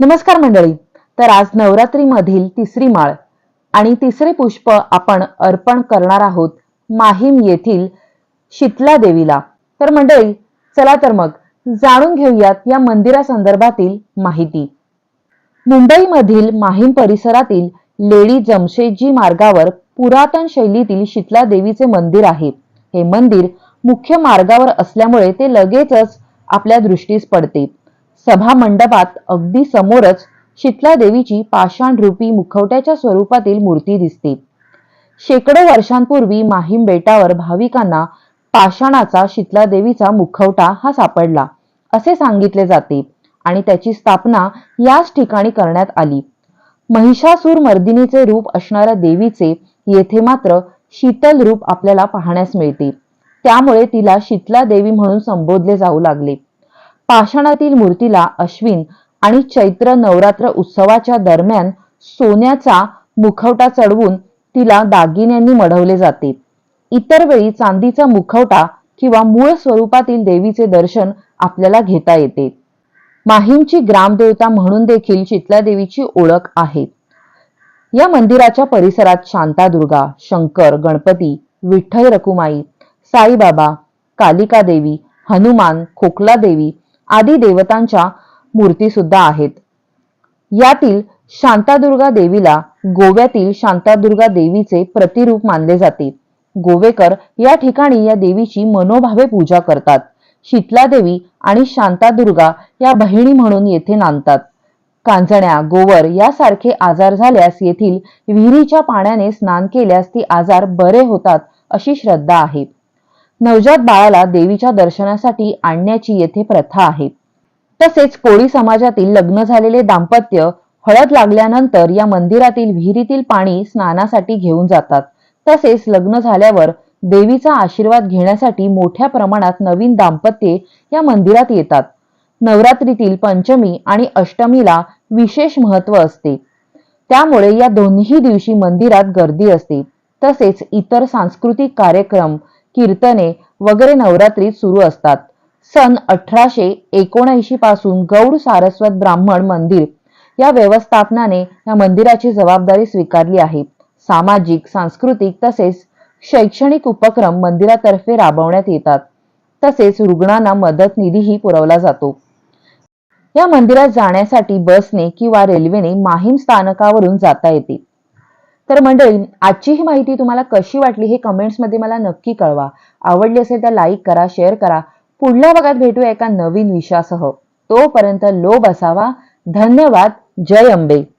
नमस्कार मंडळी. तर आज नवरात्रीमधील तिसरी माळ आणि तिसरे पुष्प आपण अर्पण करणार आहोत माहीम येथील शीतला देवीला. तर मंडळी चला तर मग जाणून घेऊयात या मंदिरासंदर्भातील माहिती. मुंबईमधील माहीम परिसरातील लेडी जमशेदजी मार्गावर पुरातन शैलीतील शीतला देवीचे मंदिर आहे. हे मंदिर मुख्य मार्गावर असल्यामुळे ते लगेचच आपल्या दृष्टीस पडते. सभा मंडपात अगदी समोरच शीतला देवीची पाषाण रूपी मुखवट्याच्या स्वरूपातील मूर्ती दिसते. शेकडो वर्षांपूर्वी माहीम बेटावर भाविकांना पाषाणाचा शीतला देवीचा मुखवटा हा सापडला असे सांगितले जाते आणि त्याची स्थापना याच ठिकाणी करण्यात आली. महिषासूर मर्दिनीचे रूप असणाऱ्या देवीचे येथे मात्र शीतल रूप आपल्याला पाहण्यास मिळते. त्यामुळे तिला शीतला देवी म्हणून संबोधले जाऊ लागले. पाषाणातील मूर्तीला अश्विन आणि चैत्र नवरात्र उत्सवाच्या दरम्यान सोन्याचा मुखवटा चढवून तिला दागिन्यांनी मढवले जाते. इतर वेळी चांदीचा मुखवटा किंवा मूळ स्वरूपातील देवीचे दर्शन आपल्याला घेता येते. माहीमची ग्रामदेवता म्हणून देखील चितला देवीची ओळख आहे. या मंदिराच्या परिसरात शांतादुर्गा शंकर गणपती विठ्ठल रकुमाई साईबाबा कालिका देवी हनुमान खोकला देवी आदी देवतांच्या मूर्ती सुद्धा आहेत. यातील शांतादुर्गा देवीला गोव्यातील शांतादुर्गा देवीचे प्रतिरूप मानले जाते. गोवेकर या ठिकाणी या देवीची मनोभावे पूजा करतात. शीतला देवी आणि शांतादुर्गा या बहिणी म्हणून येथे नांदतात. कांजण्या गोवर यासारखे आजार झाल्यास येथील विहिरीच्या पाण्याने स्नान केल्यास ती आजार बरे होतात अशी श्रद्धा आहे. नवजात बाळाला देवीच्या दर्शनासाठी आणण्याची येथे प्रथा आहे. तसेच कोळी समाजातील लग्न झालेले दाम्पत्य हळद लागल्यानंतर या मंदिरातील विहिरीतील पाणी स्नानासाठी घेऊन जातात. तसेच लग्न झाल्यावर देवीचा आशीर्वाद घेण्यासाठी मोठ्या प्रमाणात नवीन दाम्पत्ये या मंदिरात येतात. नवरात्रीतील पंचमी आणि अष्टमीला विशेष महत्त्व असते. त्यामुळे या दोन्ही दिवशी मंदिरात गर्दी असते. तसेच इतर सांस्कृतिक कार्यक्रम कीर्तने वगैरे नवरात्रीत सुरू असतात. सन अठराशे एकोणऐंशी पासून गौड सारस्वत ब्राह्मण मंदिर या व्यवस्थापनाने या मंदिराची जबाबदारी स्वीकारली आहे. सामाजिक सांस्कृतिक तसेच शैक्षणिक उपक्रम मंदिरातर्फे राबवण्यात येतात. तसेच रुग्णांना मदत निधीही पुरवला जातो. या मंदिरात जाण्यासाठी बसने किंवा रेल्वेने माहीम स्थानकावरून जाता येते. तर मंडळी आजची ही माहिती तुम्हाला कशी वाटली हे कमेंट्समध्ये मला नक्की कळवा. आवडली असेल तर लाईक करा शेअर करा. पुढल्या भागात भेटूया एका नवीन विषयासह. तोपर्यंत लोभ असावा. धन्यवाद. जय अंबे.